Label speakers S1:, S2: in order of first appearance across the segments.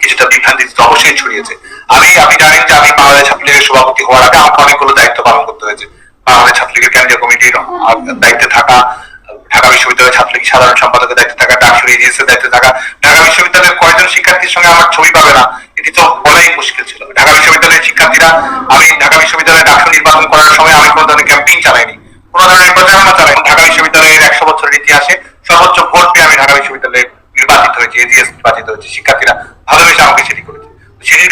S1: কিছুটা বিভ্রান্তি অবশ্যই ছড়িয়েছে। আমি আপনি জানেন যে আমি বাংলাদেশ ছাত্রলীগের সভাপতি হওয়ার আগে আমাকে অনেকগুলো দায়িত্ব পালন করতে হয়েছে। বাংলাদেশ ছাত্রলীগের কেন্দ্রীয় কমিটির দায়িত্বে থাকা, ঢাকা বিশ্ববিদ্যালয়ের ছাত্রলীগ সাধারণ সম্পাদকের দায়িত্বে থাকা ডাকসুর এজিএস এর দায়িত্বে থাকা, ঢাকা বিশ্ববিদ্যালয়ের কয়জন শিক্ষার্থীর সঙ্গে আমার ছবি পাবে না, এটি তো বলাই মুশকিল ছিল। ঢাকা বিশ্ববিদ্যালয়ের শিক্ষার্থীরা, আমি ঢাকা বিশ্ববিদ্যালয়ে ডাকসু নির্বাচন করার সময় আমি কোনো ধরনের ক্যাম্পেইন চালাইনি। কোনো ধরনের প্রচারণা চালাইনি। ঢাকা বিশ্ববিদ্যালয়ের একশো বছরের ইতিহাসে সর্বোচ্চ ভোট পেয়ে আমি ঢাকা বিশ্ববিদ্যালয়ে নির্বাচিত হয়েছি এজিএস নির্বাচিত হয়েছে শিক্ষার্থীরা ভালোবেসে আমাকে সেটি করেছে সেটির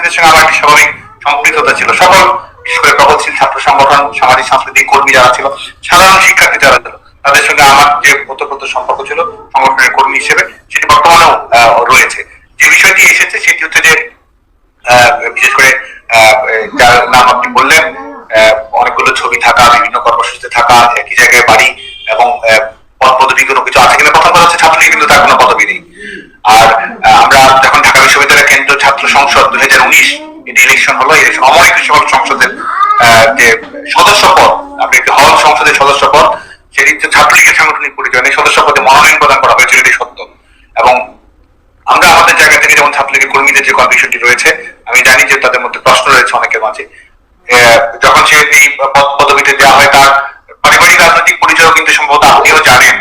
S1: শিক্ষার্থীদের সঙ্গে আমার একটি স্বাভাবিক সম্পৃক্ততা ছিল। সকল, বিশেষ করে প্রগতিশীল ছাত্র সংগঠন, সামাজিক, সাংস্কৃতিক কর্মী যারা ছিল, সাধারণ শিক্ষার্থী যারা ছিল, তাদের সঙ্গে আমার যে ওতপ্রোত সম্পর্ক ছিল, সংগঠনের কর্মী হিসেবে, সেটি বর্তমানেও রয়েছে। যে বিষয়টি এসেছে, সেটি হচ্ছে যে বিশেষ করে যার নাম আপনি বললেন অনেকগুলো ছবি থাকা, বিভিন্ন কর্মসূচিতে থাকা, একই জায়গায় বাড়ি এবং পদ পদবি কোনো কিছু আছে কিনা প্রথম উনিশ এটি ইলেকশন হলো ইলেকশন অমর কৃষক সংসদের যে সদস্য পদ আপনি একটি হল সংসদের সদস্য পদ সেটি হচ্ছে ছাত্রলীগের সাংগঠনিক পরিচয় নেই সদস্য পদে মনোনয়ন প্রদান করা হয়েছিল এটি সত্য। এবং আমরা আমাদের জায়গা থেকে যেমন ছাত্রলীগের কর্মীদের যে কন্ডিশনটি রয়েছে, আমি জানি যে তাদের মধ্যে প্রশ্ন রয়েছে অনেকের মাঝে। যখন সে এই পদ, পদবিতে দেওয়া হয় তার পারিবারিক রাজনৈতিক পরিচয় কিন্তু সম্ভবত আপনিও জানেন।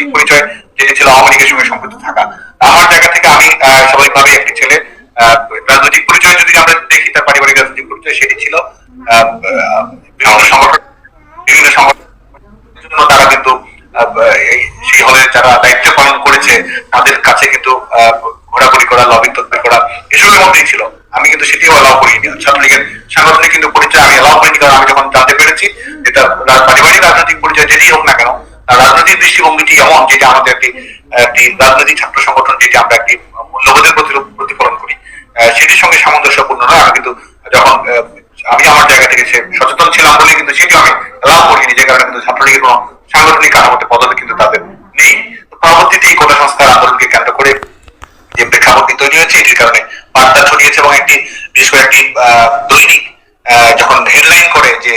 S1: রাজনৈতিক পরিচয় যেটি ছিল আওয়ামী লীগের সঙ্গে সম্পৃক্ত থাকা। আমার জায়গা থেকে আমি স্বাভাবিকভাবে একটি ছেলে রাজনৈতিক পরিচয় যদি আমরা দেখি, তার পারিবারিক রাজনৈতিক পরিচয় সেটি ছিল সংগঠন, বিভিন্ন সংগঠন তারা কিন্তু সেই হলে যারা দায়িত্ব পালন করেছে, তাদের কাছে কিন্তু ঘোরাঘুরি করা লবি তদবির করা, এসবের মধ্যেই ছিল। আমি কিন্তু সেটিও অ্যালাউ করিনি। ছাত্রলীগের সাংগঠনিক কিন্তু পরিচয় আমি অ্যালাউ করিনি, কারণ আমি যখন জানতে পেরেছি রা- পারিবারিক রাজনৈতিক পরিচয় যেটি হোক না কেন তার রাজনৈতিক দৃষ্টিভঙ্গিটি এমন যেটা আমাদের একটি একটি রাজনৈতিক ছাত্র সংগঠন, যেটি আমরা একটি মূল্যবোধের প্রতি প্রতিফলন করি। সেটির সঙ্গে সামঞ্জস্যপূর্ণ নয়। আমি কিন্তু যখন আমি আমার জায়গা থেকে সচেতন ছিলাম বলে কিন্তু সেটিও আমি লাভ করিনি, যে কারণে কিন্তু ছাত্রলীগের কোনো সাংগঠনিক কাঠামোতে পদবি কিন্তু তাদের নেই। পরবর্তীতে এই কোটা সংস্কার আন্দোলনকে কেন্দ্র করে যে প্রেক্ষাপটটি তৈরি হয়েছে, এটির কারণে বার্তা ছড়িয়েছে এবং একটি বিশেষ করে একটি দৈনিক যখন হেডলাইন করে যে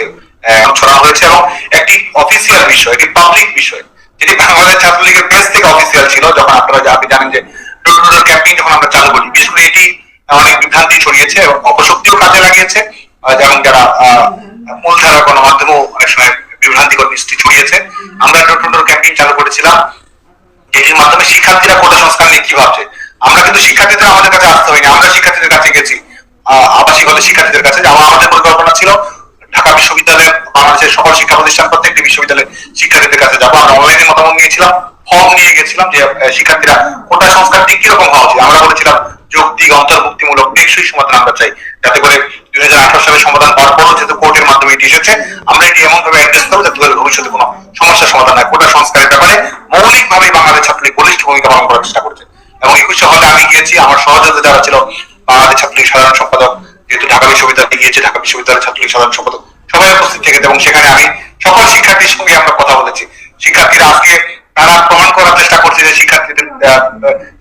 S1: ছড়া হয়েছে এবং একটি অফিসিয়াল বিষয়, একটি পাবলিক বিষয় যেটি বাংলাদেশ ছাত্রলীগের পেজ থেকে অফিসিয়াল ছিল, যখন আপনারা আপনি জানেন যে ডোর ক্যাম্পেইন যখন আমরা চালু করি, বিশেষ করে এটি অনেক বিভ্রান্তি ছড়িয়েছে এবং অপশক্তিও কাজে লাগিয়েছে এবং যারা মূলধারা গণমাধ্যমেও অনেক সময় বিভ্রান্তিকর মিষ্টি ছড়িয়েছে। আমরা ডোর ক্যাম্পেইন চালু করেছিলাম, যেটির মাধ্যমে শিক্ষার্থীরা কোটা সংস্কার নিয়ে কি ভাবছে? আমরা কিন্তু শিক্ষার্থীদের আমাদের কাছে আসতে হয়নি, আমরা শিক্ষার্থীদের কাছে গেছি আবাসিক হলে শিক্ষার্থীদের কাছে যেমন আমাদের পরিকল্পনা ছিল। ঢাকা বিশ্ববিদ্যালয়ে বাংলাদেশের সকল শিক্ষা প্রতিষ্ঠান, প্রত্যেকটি বিশ্ববিদ্যালয়ে মতামত নিয়েছিলাম ফর্ম নিয়ে গেছিলাম যে শিক্ষার্থীরা কোটা কীরকম হওয়া উচিত? আমরা বলেছিলাম, যৌক্তিক, অন্তর্ভুক্তিমূলক, টেকসই সমাধান আমরা চাই। যাতে করে দুই হাজার আঠারো সালে সমাধান হওয়ার পরও যেহেতু কোর্টের মাধ্যমে এটি এসেছে আমরা এটি এমন ভাবে অ্যাড্রেস করব যাতে ভবিষ্যতে কোনো সমস্যার সমাধান হয়। কোটা সংস্কারের ব্যাপারে মৌলিকভাবে বাংলাদেশ ছাত্রলীগ বলিষ্ঠ ভূমিকা পালন করার চেষ্টা করছে। এবং একুশে হলে আমি গিয়েছি, আমার সহযোগিতা যারা ছিল, বাংলাদেশ ছাত্রলীগ সাধারণ সম্পাদক, যেহেতু ঢাকা বিশ্ববিদ্যালয়ে গিয়েছে, ঢাকা বিশ্ববিদ্যালয়ের ছাত্রলীগ সাধারণ সম্পাদক, সবাই উপস্থিত থেকে এবং সেখানে আমি সকল শিক্ষার্থীর সঙ্গে আমরা কথা বলেছি। শিক্ষার্থীরা আজকে তারা প্রমাণ করার চেষ্টা করছে যে শিক্ষার্থীদের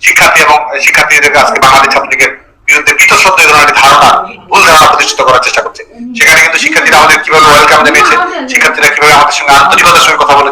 S1: শিক্ষার্থী এবং শিক্ষার্থীদের আজকে বাঙালি ছাত্রলীগের বিরুদ্ধে বীতশ্রদ্ধ ধরনের ধারণা ভুল ধারণা প্রতিষ্ঠিত করার চেষ্টা করছে। সেখানে কিন্তু শিক্ষার্থীরা আমাদের কীভাবে ওয়েলকাম জানিয়েছে শিক্ষার্থীরা কীভাবে আমাদের সঙ্গে আন্তরিকতার সঙ্গে কথা বলেছে।